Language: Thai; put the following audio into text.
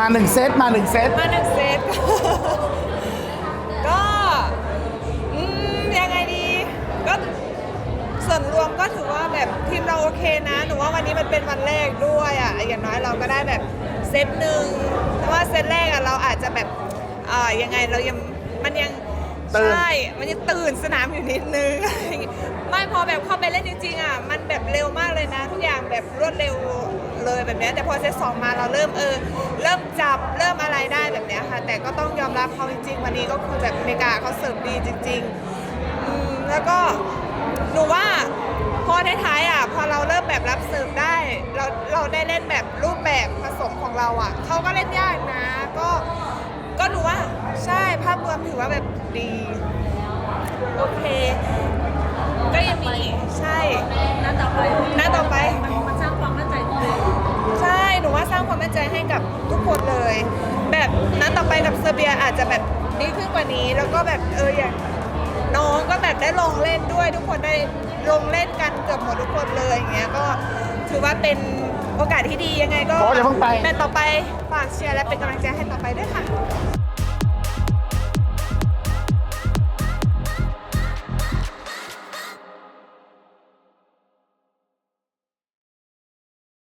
มาหนึ่งเซตมาหนึ่งเซตมาหนึ่งเซต ก็อืมยังไงดีก็ส่วนรวมก็ถือว่าแบบทีมเราโอเคนะ หนูว่าวันนี้มันเป็นวันแรกด้วยอะอย่างน้อยเราก็ได้แบบเซตหนึ่งแต่ว่าเซตแรกอะเราอาจจะแบบอ่ายังไงเรายังมันยังตื่น ใช่มันยังตื่นสนามอยู่นิดนึง ไม่พอแบบเข้าไปเล่นจริงๆอะมันแบบเร็วมากเลยนะ ทุกอย่างแบบรวดเร็ว เลยแบบนี้แต่พอเซตสองมาเราเริ่มเออ เริ่มจับเริ่มอะไรได้แบบนี้ค่ะ แต่ก็ต้องยอมรับเขาจริงๆวันนี้ก็คือแบบอเมริกาเขาเสิร์ฟดีจริงๆอืมแล้วก็หนูว่าพอท้ายๆอะพอเราเริ่มแบบรับเสิร์ฟได้ เราเราได้เล่นแบบรูปแบบผสมของเราอะเขาก็เล่นยากนะ ก็ก็หนูว่าใช่ภาพรวมถือว่าแบบดี แบบนั้นต่อไปกับเซอร์เบียอาจจะแบบดีขึ้นกว่านี้ แล้วก็แบบเอออย่างน้องก็แบบได้ลงเล่นด้วย ทุกคนได้ลงเล่นกันเกือบหมดทุกคนเลยอย่างเงี้ยก็ถือว่าเป็นโอกาสที่ดียังไงก็โอ้อย่าเพิ่งไป แมตช์ต่อไปฝากเชียร์และเป็นกำลังใจให้ต่อไปด้วยค่ะ